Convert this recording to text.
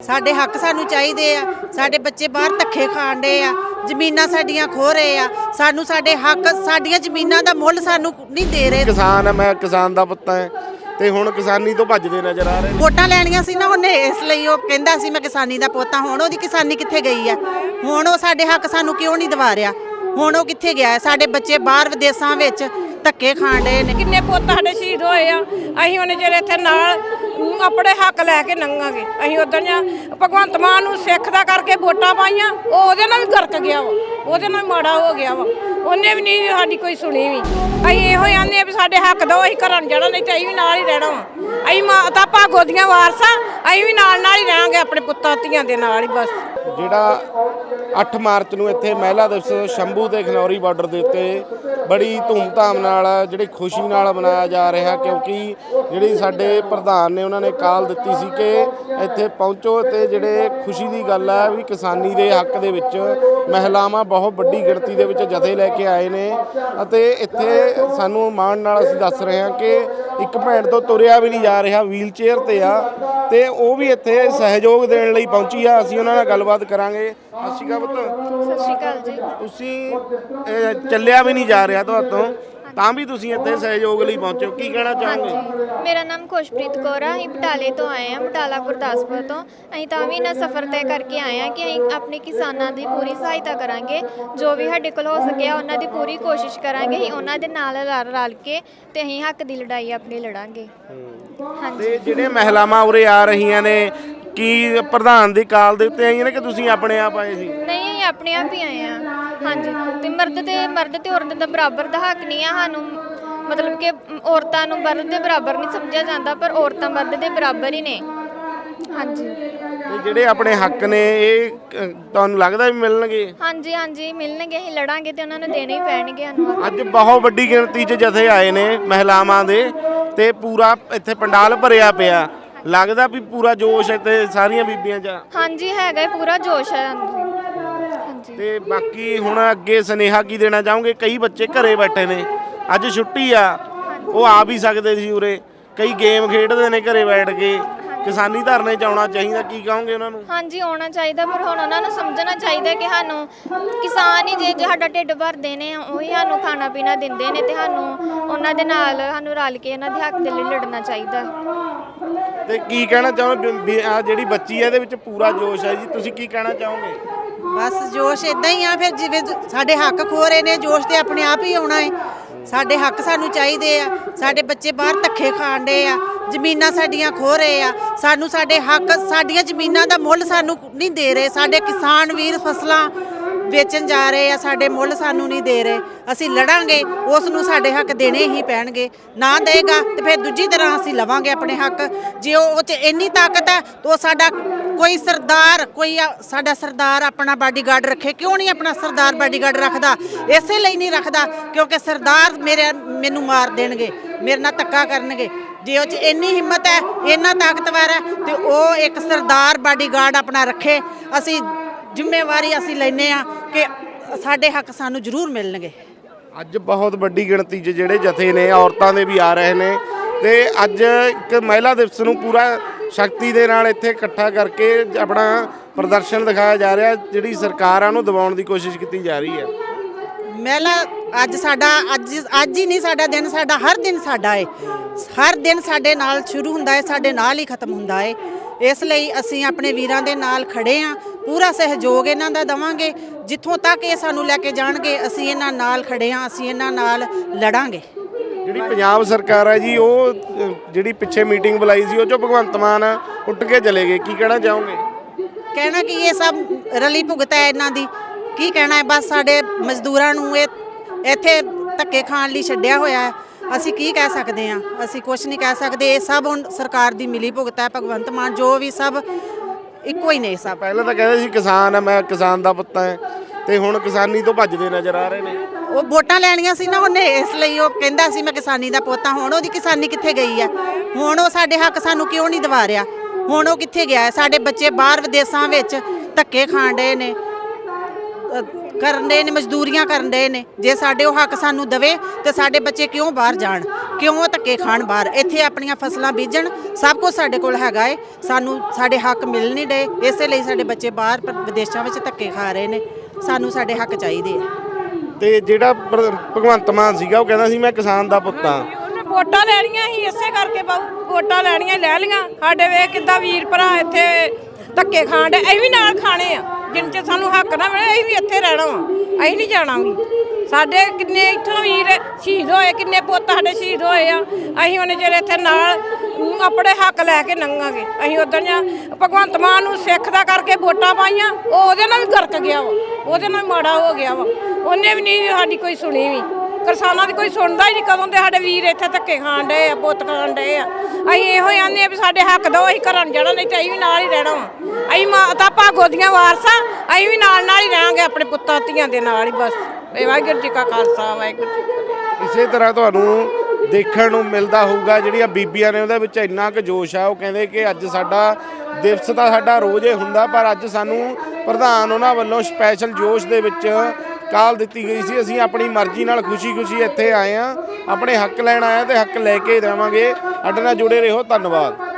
ਸਾਡੇ ਹੱਕ ਸਾਨੂੰ ਚਾਹੀਦੇ ਆ। ਸਾਡੇ ਬੱਚੇ ਬਾਹਰ ਧੱਕੇ ਖਾਣ ਡੇ ਆ। ਜ਼ਮੀਨਾਂ ਸਾਡੀਆਂ ਖੋ ਰਹੇ ਆ। ਸਾਨੂੰ ਸਾਡੇ ਹੱਕ ਸਾਡੀਆਂ ਜ਼ਮੀਨਾਂ ਦਾ ਮੁੱਲ ਸਾਨੂੰ ਨਹੀਂ ਦੇ ਰਹੇ। ਕਿਸਾਨ ਹੈ ਮੈਂ ਕਿਸਾਨ ਦਾ ਪੁੱਤ ਹਾਂ ਤੇ ਹੁਣ ਕਿਸਾਨੀ ਤੋਂ ਭੱਜਦੇ ਨਜ਼ਰ ਆ ਰਹੇ ਨੇ। ਵੋਟਾਂ ਲੈਣੀਆਂ ਸੀ ਨਾ ਉਹਨੇ ਇਸ ਲਈ ਉਹ ਕਹਿੰਦਾ ਸੀ ਮੈਂ ਕਿਸਾਨੀ ਦਾ ਪੋਤਾ ਹੁਣ ਉਹਦੀ ਕਿਸਾਨੀ ਕਿੱਥੇ ਗਈ ਆ? ਹੁਣ ਉਹ ਸਾਡੇ ਹੱਕ ਸਾਨੂੰ ਕਿਉਂ ਨਹੀਂ ਦਿਵਾ ਰਿਹਾ? ਹੁਣ ਉਹ ਕਿੱਥੇ ਗਿਆ? ਹੈ? ਸਾਡੇ ਬੱਚੇ ਬਾਹਰ ਵਿਦੇਸ਼ਾਂ ਵਿੱਚ ਧੱਕੇ ਖਾਣ ਡੇ ਨੇ। ਕਿੰਨੇ ਪੁੱਤ ਸਾਡੇ ਸ਼ਹੀਦ ਹੋਏ ਆ। ਅਸੀਂ ਉਹਨੇ ਜਿਹੜੇ ਇੱਥੇ ਨਾਲ ਅਮ, ਆਪਣੇ ਹੱਕ ਲੈ ਕੇ ਲੰਘਾਂਗੇ ਅਸੀਂ ਉਦੋਂ ਜਾਂ ਭਗਵੰਤ ਮਾਨ ਨੂੰ ਸਿੱਖ ਦਾ ਕਰਕੇ ਵੋਟਾਂ ਪਾਈਆਂ ਉਹ ਉਹਦੇ ਨਾਲ ਵੀ ਗਰਕ ਗਿਆ ਵਾ। ਉਹਦੇ ਨਾਲ ਮਾੜਾ ਹੋ ਗਿਆ ਵਾ। ਉਹਨੇ ਵੀ ਨਹੀਂ ਸਾਡੀ ਕੋਈ ਸੁਣੀ ਵੀ। ਅਸੀਂ ਇਹੋ ਹੀ ਆਂਦੇ ਆ ਵੀ ਸਾਡੇ ਹੱਕ ਦੋ ਅਸੀਂ ਘਰਾਂ ਨੂੰ ਜਾਣਾ ਨਹੀਂ ਤੇ ਅਸੀਂ ਵੀ ਨਾਲ ਹੀ ਰਹਿਣਾ ਵਾ। ਅਸੀਂ ਮਾਤਾ ਭਾਗੋ ਦੀਆਂ ਵਾਰਸਾਂ ਅਸੀਂ ਵੀ ਨਾਲ ਨਾਲ ਹੀ ਰਹਾਂਗੇ ਆਪਣੇ ਪੁੱਤਾਂ ਧੀਆਂ ਦੇ ਨਾਲ ਹੀ ਬਸ। ਜਿਹੜਾ 8 ਮਾਰਚ ਨੂੰ ਇੱਥੇ ਮਹਿਲਾ ਦਿਵਸ ਸ਼ੰਭੂ ਤੇ ਖਨੌਰੀ ਬਾਰਡਰ ਦੇ ਉੱਤੇ ਬੜੀ ਧੂਮਧਾਮ ਨਾਲ ਜਿਹੜੀ ਖੁਸ਼ੀ ਨਾਲ ਮਨਾਇਆ ਜਾ ਰਿਹਾ ਕਿਉਂਕਿ ਜਿਹੜੀ ਸਾਡੇ ਪ੍ਰਧਾਨ ਨੇ ਉਹਨਾਂ ਨੇ ਕਾਲ ਦਿੱਤੀ ਸੀ ਕਿ ਇੱਥੇ ਪਹੁੰਚੋ ਤੇ ਜਿਹੜੇ ਖੁਸ਼ੀ ਦੀ ਗੱਲ ਹੈ ਵੀ ਕਿਸਾਨੀ ਦੇ ਹੱਕ ਦੇ ਵਿੱਚ ਮਹਿਲਾਵਾਂ ਬਹੁਤ ਵੱਡੀ ਗਿਣਤੀ ਦੇ ਵਿੱਚ ਜਥੇ ਲੈ ਕੇ ਆਏ ਨੇ ਅਤੇ ਇੱਥੇ ਸਾਨੂੰ ਮਾਣ ਨਾਲ ਅਸੀਂ ਦੱਸ ਰਹੇ ਹਾਂ ਕਿ ਇੱਕ ਭੈਣ ਤੋਂ ਤੁਰਿਆ ਵੀ ਨਹੀਂ ਜਾ ਰਿਹਾ ਵੀਲ ਚੇਅਰ ਤੇ ਆ। ਤੇ ਉਹ ਵੀ ਇੱਥੇ ਸਹਿਯੋਗ ਦੇਣ ਲਈ ਪਹੁੰਚੀ ਆ। ਅਸੀਂ ਉਹਨਾਂ ਨਾਲ ਗੱਲਬਾਤ ਕਰਾਂਗੇ। ਅਕਾਲ ਪੁੱਤ। ਸਤਿ ਸ਼੍ਰੀ ਅਕਾਲ ਜੀ। ਤੁਸੀਂ ਇਹ ਚੱਲਿਆ ਵੀ ਨਹੀਂ ਜਾ ਰਿਹਾ ਤੁਹਾਤੋਂ। ਤਾਂ ਵੀ ਤੁਸੀਂ ਇੱਥੇ ਸਹਿਯੋਗ ਲਈ ਪਹੁੰਚੇ ਹੋ। ਕੀ ਕਹਿਣਾ ਚਾਹੋਗੇ? ਹਾਂਜੀ ਮੇਰਾ ਨਾਮ ਖੁਸ਼ਪ੍ਰੀਤ ਕੌਰ ਆ। ਅਸੀਂ ਬਟਾਲੇ ਤੋਂ ਆਏ ਆ ਬਟਾਲਾ ਗੁਰਦਾਸਪੁਰ ਤੋਂ। ਅਸੀਂ ਤਾਂ ਵੀ ਨਾ ਸਫ਼ਰ ਤੈਅ ਕਰਕੇ ਆਏ ਆ ਕਿ ਅਸੀਂ ਆਪਣੇ ਕਿਸਾਨਾਂ ਦੀ ਪੂਰੀ ਸਹਾਇਤਾ ਕਰਾਂਗੇ। ਜੋ ਵੀ ਸਾਡੇ ਕੋਲ ਹੋ ਸਕਿਆ ਉਹਨਾਂ ਦੀ ਪੂਰੀ ਕੋਸ਼ਿਸ਼ ਕਰਾਂਗੇ। ਅਸੀਂ ਉਹਨਾਂ ਦੇ ਨਾਲ ਰਲ ਰਲ ਕੇ ਤੇ ਅਸੀਂ ਹੱਕ ਦੀ ਲੜਾਈ ਆਪਣੀ ਲੜਾਂਗੇ। ਹਾਂਜੀ। ਤੇ ਜਿਹੜੇ ਮਹਿਲਾਵਾਂ ਉਰੇ ਆ ਰਹੀਆਂ ਨੇ ਕੀ ਪ੍ਰਧਾਨ ਦੀ ਕਾਲ ਦੇ ਉੱਤੇ ਆਈਆਂ ਨੇ ਕਿ ਤੁਸੀਂ ਆਪਣੇ ਆਪ ਆਏ ਸੀ? ਨਹੀਂ ਆਪਣੇ ਆਪ ਹੀ ਆਏ ਆ। ਹਾਂਜੀ। ਤੇ ਮਰਦ ਤੇ ਮਰਦ ਤੇ ਔਰਤ ਦਾ ਬਰਾਬਰ ਦਾ ਹੱਕ ਨਹੀਂ ਆ ਸਾਨੂੰ। ਮਤਲਬ ਕਿ ਔਰਤਾਂ ਨੂੰ ਮਰਦ ਦੇ ਬਰਾਬਰ ਨਹੀਂ ਸਮਝਿਆ ਜਾਂਦਾ ਪਰ ਔਰਤਾਂ ਮਰਦ ਦੇ ਬਰਾਬਰ ਹੀ ਨੇ। ਹਾਂਜੀ। ਤੇ ਜਿਹੜੇ ਆਪਣੇ ਹੱਕ ਨੇ ਇਹ ਅ, ਤੁਹਾਨੂੰ ਲੱਗਦਾ ਵੀ ਮਿਲਣਗੇ? ਹਾਂਜੀ ਹਾਂਜੀ। ਮਿਲਣਗੇ ਅਸੀਂ ਲੜਾਂਗੇ ਤੇ ਉਹਨਾਂ ਨੂੰ ਦੇਣੇ ਹੀ ਪੈਣਗੇ ਸਾਨੂੰ। ਅੱਜ ਬਹੁਤ ਵੱਡੀ ਗਿਣਤੀ 'ਚ ਜਥੇ ਆਏ ਨੇ ਮਹਿਲਾਵਾਂ ਦੇ ਤੇ ਪੂਰਾ ਇੱਥੇ ਪੰਡਾਲ ਭਰਿਆ ਪਿਆ। ਲੱਗਦਾ ਵੀ ਪੂਰਾ ਜੋਸ਼ ਇੱਥੇ ਸਾਰੀਆਂ ਬੀਬੀਆਂ 'ਚ। ਹਾਂਜੀ ਹੈਗਾ ਇਹ ਪੂਰਾ ਜੋਸ਼ ਹੈ। ਹਾਂਜੀ ਹਾਂਜੀ। ਤੇ ਬਾਕੀ ਹੁਣ ਅੱਗੇ ਸੁਨੇਹਾ ਕੀ ਦੇਣਾ ਚਾਹੋਗੇ? ਕਈ ਬੱਚੇ ਘਰੇ ਬੈਠੇ ਨੇ। ਅੱਜ ਛੁੱਟੀ ਆ। ਉਹ ਆ ਵੀ ਸਕਦੇ ਸੀ ਉਰੇ। ਕਈ ਗੇਮ ਖੇਡਦੇ ਨੇ ਘਰੇ ਬੈਠ ਕੇ। ਕਿਸਾਨੀ ਧਰਨੇ 'ਚ ਆਉਣਾ ਚਾਹੀਦਾ। ਕੀ ਕਹੋਗੇ ਉਹਨਾਂ ਨੂੰ? ਹਾਂਜੀ ਆਉਣਾ ਚਾਹੀਦਾ। ਪਰ ਹੁਣ ਉਹਨਾਂ ਨੂੰ ਸਮਝਣਾ ਚਾਹੀਦਾ ਕਿ ਸਾਨੂੰ ਕਿਸਾਨ ਹੀ ਜੇ ਜੇ ਸਾਡਾ ਢਿੱਡ ਭਰਦੇ ਨੇ ਉਹੀ ਸਾਨੂੰ ਖਾਣਾ ਪੀਣਾ ਦਿੰਦੇ ਨੇ ਤੇ ਸਾਨੂੰ ਉਹਨਾਂ ਦੇ ਨਾਲ ਸਾਨੂੰ ਰਲ ਕੇ ਇਹਨਾਂ ਦੇ ਹੱਕ ਦੇ ਲਈ ਲੜਨਾ ਚਾਹੀਦਾ। ਤੇ ਕੀ ਕਹਿਣਾ ਚਾਹੋਗੇ? ਆ ਜਿਹੜੀ ਬੱਚੀ ਹੈ ਇਹਦੇ ਵਿੱਚ ਪੂਰਾ ਜੋਸ਼ ਹੈ ਜੀ। ਤੁਸੀਂ ਕੀ ਕਹਿਣਾ ਚਾਹੋਗੇ? ਬਸ ਜੋਸ਼ ਇਦਾਂ ਹੀ ਆ, ਫਿਰ ਜਿਵੇਂ ਸਾਡੇ ਹੱਕ ਖੋ ਰਹੇ ਨੇ, ਜੋਸ਼ ਤੇ ਆਪਣੇ ਆਪ ਹੀ ਆਉਣਾ ਹੈ ਸਾਡੇ ਹੱਕ ਸਾਨੂੰ ਚਾਹੀਦੇ ਆ। ਸਾਡੇ ਬੱਚੇ ਬਾਹਰ ਧੱਕੇ ਖਾਣ ਡੇ ਆ। ਜ਼ਮੀਨਾਂ ਸਾਡੀਆਂ ਖੋ ਰਹੇ ਆ। ਸਾਨੂੰ ਸਾਡੇ ਹੱਕ ਸਾਡੀਆਂ ਜ਼ਮੀਨਾਂ ਦਾ ਮੁੱਲ ਸਾਨੂੰ ਨਹੀਂ ਦੇ ਰਹੇ। ਸਾਡੇ ਕਿਸਾਨ ਵੀਰ ਫਸਲਾਂ ਵੇਚਣ ਜਾ ਰਹੇ ਆ, ਸਾਡੇ ਮੁੱਲ ਸਾਨੂੰ ਨਹੀਂ ਦੇ ਰਹੇ। ਅਸੀਂ ਲੜਾਂਗੇ, ਉਸ ਨੂੰ ਸਾਡੇ ਹੱਕ ਦੇਣੇ ਹੀ ਪੈਣਗੇ। ਨਾ ਦੇਗਾ ਤੇ ਫਿਰ ਦੂਜੀ ਤਰ੍ਹਾਂ ਅਸੀਂ ਲਵਾਂਗੇ ਆਪਣੇ ਹੱਕ। ਜੇ ਉਹ ਉਹ 'ਚ ਇੰਨੀ ਤਾਕਤ ਹੈ ਤਾਂ ਉਹ ਸਾਡਾ ਕੋਈ ਸਰਦਾਰ, ਕੋਈ ਸਾਡਾ ਸਰਦਾਰ ਆਪਣਾ ਬਾਡੀਗਾਰਡ ਰੱਖੇ। ਕਿਉਂ ਨਹੀਂ ਆਪਣਾ ਸਰਦਾਰ ਬਾਡੀਗਾਰਡ ਰੱਖਦਾ? ਇਸੇ ਲਈ ਨਹੀਂ ਰੱਖਦਾ, ਕਿਉਂਕਿ ਸਰਦਾਰ ਮੇਰੇ, ਮੈਨੂੰ ਮਾਰ ਦੇਣਗੇ, ਮੇਰੇ ਨਾਲ ਧੱਕਾ ਕਰਨਗੇ। ਜੇ ਉਹ 'ਚ ਇੰਨੀ ਹਿੰਮਤ ਹੈ, ਇੰਨਾ ਤਾਕਤਵਰ ਹੈ, ਤੇ ਉਹ ਇੱਕ ਸਰਦਾਰ ਬਾਡੀਗਾਰਡ ਆਪਣਾ ਰੱਖੇ। ਅਸੀਂ ਜ਼ਿੰਮੇਵਾਰੀ ਅਸੀਂ ਲੈਨੇ ਆ ਕਿ ਸਾਡੇ ਹੱਕ ਸਾਨੂੰ ਜ਼ਰੂਰ ਮਿਲਣਗੇ। ਅੱਜ ਬਹੁਤ ਵੱਡੀ ਗਿਣਤੀ 'ਚ ਜਿਹੜੇ ਜਥੇ ਨੇ ਔਰਤਾਂ ਦੇ ਵੀ ਆ ਰਹੇ ਨੇ ਤੇ ਅੱਜ ਇੱਕ ਮਹਿਲਾ ਦਿਵਸ ਨੂੰ ਪੂਰਾ ਸ਼ਕਤੀ ਦੇ ਨਾਲ ਇੱਥੇ ਇਕੱਠਾ ਕਰਕੇ ਆਪਣਾ ਪ੍ਰਦਰਸ਼ਨ ਦਿਖਾਇਆ ਜਾ ਰਿਹਾ ਜਿਹੜੀ ਸਰਕਾਰ ਆ ਉਹਨੂੰ ਦਬਾਉਣ ਦੀ ਕੋਸ਼ਿਸ਼ ਕੀਤੀ ਜਾ ਰਹੀ ਹੈ। ਮਹਿਲਾ ਅੱਜ ਸਾਡਾ ਅੱਜ ਅੱਜ ਹੀ ਨਹੀਂ ਸਾਡਾ ਦਿਨ ਸਾਡਾ ਹਰ ਦਿਨ ਸਾਡਾ ਏ। ਹਰ ਦਿਨ ਸਾਡੇ ਨਾਲ ਸ਼ੁਰੂ ਹੁੰਦਾ ਏ ਸਾਡੇ ਨਾਲ ਹੀ ਖਤਮ ਹੁੰਦਾ ਏ। ਇਸ ਲਈ ਅਸੀਂ ਆਪਣੇ ਵੀਰਾਂ ਦੇ ਨਾਲ ਖੜੇ ਆਂ। ਪੂਰਾ ਸਹਿਯੋਗ ਇਹਨਾਂ ਦਾ ਦਵਾਂਗੇ। ਜਿੱਥੋਂ ਤੱਕ ਇਹ ਸਾਨੂੰ ਲੈ ਕੇ ਜਾਣਗੇ ਅਸੀਂ ਇਹਨਾਂ ਨਾਲ ਖੜੇ ਆਂ ਅਸੀਂ ਇਹਨਾਂ ਨਾਲ ਲੜਾਂਗੇ। ਜਿਹੜੀ ਪੰਜਾਬ ਸਰਕਾਰ ਹੈ ਜੀ ਉਹ ਜਿਹੜੀ ਪਿੱਛੇ ਮੀਟਿੰਗ ਬੁਲਾਈ ਸੀ ਉਹ 'ਚੋਂ ਭਗਵੰਤ ਮਾਨ ਉੱਠ ਕੇ ਚਲੇ ਗਏ। ਕੀ ਕਹਿਣਾ ਚਾਹੋਗੇ? ਕਹਿਣਾ ਕਿ ਇਹ ਸਭ ਰਲੀ ਭੁਗਤ ਹੈ ਇਹਨਾਂ ਦੀ। ਕੀ ਕਹਿਣਾ ਹੈ? ਬਸ ਸਾਡੇ ਮਜ਼ਦੂਰਾਂ ਨੂੰ ਇਹ ਇੱਥੇ ਧੱਕੇ ਖਾਣ ਲਈ ਛੱਡਿਆ ਹੋਇਆ ਹੈ। ਅਸੀਂ ਕੀ ਕਹਿ ਸਕਦੇ ਹਾਂ? ਅਸੀਂ ਕੁਝ ਨਹੀਂ ਕਹਿ ਸਕਦੇ। ਇਹ ਸਭ ਹੁਣ ਸਰਕਾਰ ਦੀ ਮਿਲੀ ਭੁਗਤ ਹੈ ਭਗਵੰਤ ਮਾਨ ਜੋ ਵੀ ਸਭ ਇੱਕੋ ਹੀ ਨੇ ਸਭ। ਪਹਿਲਾਂ ਤਾਂ ਕਹਿੰਦੇ ਸੀ ਕਿਸਾਨ ਹੈ ਮੈਂ ਕਿਸਾਨ ਦਾ ਪੁੱਤ ਹਾਂ ਤੇ ਹੁਣ ਕਿਸਾਨੀ ਤੋਂ ਭੱਜਦੇ ਨਜ਼ਰ ਆ ਰਹੇ ਨੇ। ਉਹ ਵੋਟਾਂ ਲੈਣੀਆਂ ਸੀ ਨਾ ਉਹਨੇ ਇਸ ਲਈ ਉਹ ਕਹਿੰਦਾ ਸੀ ਮੈਂ ਕਿਸਾਨੀ ਦਾ ਪੋਤਾ ਹੁਣ ਉਹਦੀ ਕਿਸਾਨੀ ਕਿੱਥੇ ਗਈ ਹੈ ਹੁਣ ਉਹ ਸਾਡੇ ਹੱਕ ਸਾਨੂੰ ਕਿਉਂ ਨਹੀਂ ਦਿਵਾ ਰਿਹਾ? ਹੁਣ ਉਹ ਕਿੱਥੇ ਗਿਆ? ਹੈ ਸਾਡੇ ਬੱਚੇ ਬਾਹਰ ਵਿਦੇਸ਼ਾਂ ਵਿੱਚ ਧੱਕੇ ਖਾਣ ਨੇ। ਕਰਨ ਦੇ ਨੇ ਮਜ਼ਦੂਰੀਆਂ ਕਰਨ ਦੇ ਨੇ। ਜੇ ਸਾਡੇ ਉਹ ਹੱਕ ਸਾਨੂੰ ਦਵੇ ਤੇ ਸਾਡੇ ਬੱਚੇ ਕਿਉਂ ਬਾਹਰ ਜਾਣ? ਕਿਉਂ ਧੱਕੇ ਖਾਣ ਬਾਹਰ? ਇੱਥੇ ਆਪਣੀਆਂ ਫਸਲਾਂ ਬੀਜਣ ਸਭ ਕੁਝ ਸਾਡੇ ਕੋਲ ਹੈਗਾ ਏ। ਸਾਨੂੰ ਸਾਡੇ ਹੱਕ ਮਿਲ ਨਹੀਂ ਡੇ ਇਸੇ ਲਈ ਸਾਡੇ ਬੱਚੇ ਬਾਹਰ ਵਿਦੇਸ਼ਾਂ ਵਿੱਚ ਧੱਕੇ ਖਾ ਰਹੇ ਨੇ। ਸਾਨੂੰ ਸਾਡੇ ਹੱਕ ਚਾਹੀਦੇ ਆ। ਤੇ ਜਿਹੜਾ ਭਗਵੰਤ ਮਾਨ ਸੀਗਾ ਉਹ ਕਹਿੰਦਾ ਸੀ ਮੈਂ ਕਿਸਾਨ ਦਾ ਪੁੱਤ ਹਾਂ। ਉਹਨੇ ਵੋਟਾਂ ਲੈਣੀਆਂ ਸੀ ਇਸੇ ਕਰਕੇ ਬਾਬੂ ਵੋਟਾਂ ਲੈਣੀਆਂ ਹੀ ਲੈ ਲੀਆਂ ਸਾਡੇ ਵੇ ਕਿੱਦਾਂ ਵੀਰ ਭਰਾ ਇੱਥੇ ਧੱਕੇ ਖਾਣ ਦੇ ਅਸੀਂ ਵੀ ਨਾਲ ਖਾਣੇ ਆ। ਜਿੰਨ ਚ ਸਾਨੂੰ ਹੱਕ ਨਾ ਮਿਲੇ ਅਸੀਂ ਵੀ ਇੱਥੇ ਰਹਿਣਾ ਵਾ। ਅਸੀਂ ਨਹੀਂ ਜਾਣਾ ਵੀ। ਸਾਡੇ ਕਿੰਨੇ ਇੱਥੋਂ ਵੀਰ ਸ਼ਹੀਦ ਹੋਏ ਕਿੰਨੇ ਪੁੱਤ ਸਾਡੇ ਸ਼ਹੀਦ ਹੋਏ ਆ। ਅਸੀਂ ਉਹਨੇ ਜਿਹੜੇ ਇੱਥੇ ਨਾਲ ਅਮ, ਆਪਣੇ ਹੱਕ ਲੈ ਕੇ ਲੰਘਾਂਗੇ ਅਸੀਂ ਉਦੋਂ ਜਾਂ ਭਗਵੰਤ ਮਾਨ ਨੂੰ ਸਿੱਖ ਦਾ ਕਰਕੇ ਵੋਟਾਂ ਪਾਈਆਂ ਉਹ ਉਹਦੇ ਨਾਲ ਵੀ ਗਰਕ ਗਿਆ ਵਾ। ਉਹਦੇ ਨਾਲ ਮਾੜਾ ਹੋ ਗਿਆ ਵਾ। ਉਹਨੇ ਵੀ ਨਹੀਂ ਸਾਡੀ ਕੋਈ ਸੁਣੀ ਵੀ। ਕਿਸਾਨਾਂ ਦੀ ਕੋਈ ਸੁਣਦਾ ਹੀ ਨਹੀਂ, ਕਦੋਂ ਦੇ ਸਾਡੇ ਵੀਰ ਇੱਥੇ ਧੱਕੇ ਖਾਣ ਡਏ ਆ ਪੁੱਤ ਖਾਣ ਡਏ ਆ। ਅਸੀਂ ਇਹੋ ਹੀ ਆਂਦੇ ਆ ਵੀ ਸਾਡੇ ਹੱਕ ਦੋ, ਅਸੀਂ ਘਰਾਂ ਨੂੰ ਜਾਣਾ ਨਹੀਂ ਤੇ ਅਸੀਂ ਵੀ ਨਾਲ ਹੀ ਰਹਿਣਾ ਵਾ। ਅਸੀਂ ਮਾਤਾ ਭਾਗੋ ਦੀਆਂ ਵਾਰਸਾਂ ਅਸੀਂ ਵੀ ਨਾਲ ਨਾਲ ਹੀ ਰਹਾਂਗੇ ਆਪਣੇ ਪੁੱਤਾਂ ਧੀਆਂ ਦੇ ਨਾਲ ਹੀ ਬਸ। ਵਾਹਿਗੁਰੂ ਜੀ ਕਾ ਖਾਲਸਾ, ਵਾਹਿਗੁਰੂ ਜੀ ਕੀ ਫਤਿਹ। ਇਸੇ ਤਰ੍ਹਾਂ ਤੁਹਾਨੂੰ ਦੇਖਣ ਨੂੰ ਮਿਲਦਾ ਹੋਊਗਾ, ਜਿਹੜੀਆਂ ਬੀਬੀਆਂ ਨੇ ਉਹਦੇ ਵਿੱਚ ਇੰਨਾ ਕੁ ਜੋਸ਼ ਆ, ਉਹ ਕਹਿੰਦੇ ਕਿ ਅੱਜ ਸਾਡਾ ਦਿਵਸ ਤਾਂ ਸਾਡਾ ਰੋਜ਼ ਹੀ ਹੁੰਦਾ, ਪਰ ਅੱਜ ਸਾਨੂੰ ਪ੍ਰਧਾਨ ਉਹਨਾਂ ਵੱਲੋਂ ਸਪੈਸ਼ਲ ਜੋਸ਼ ਦੇ ਵਿੱਚ ਕਾਲ ਦਿੱਤੀ ਗਈ ਸੀ, ਅਸੀਂ ਆਪਣੀ ਮਰਜ਼ੀ ਨਾਲ ਖੁਸ਼ੀ-ਖੁਸ਼ੀ ਇੱਥੇ ਆਏ ਆ ਆਪਣੇ ਹੱਕ ਲੈਣ ਆਏ ਆ ਤੇ ਹੱਕ ਲੈ ਕੇ ਹੀ ਦੇਵਾਂਗੇ। ਸਾਡੇ ਨਾਲ ਜੁੜੇ ਰਹੋ, ਧੰਨਵਾਦ।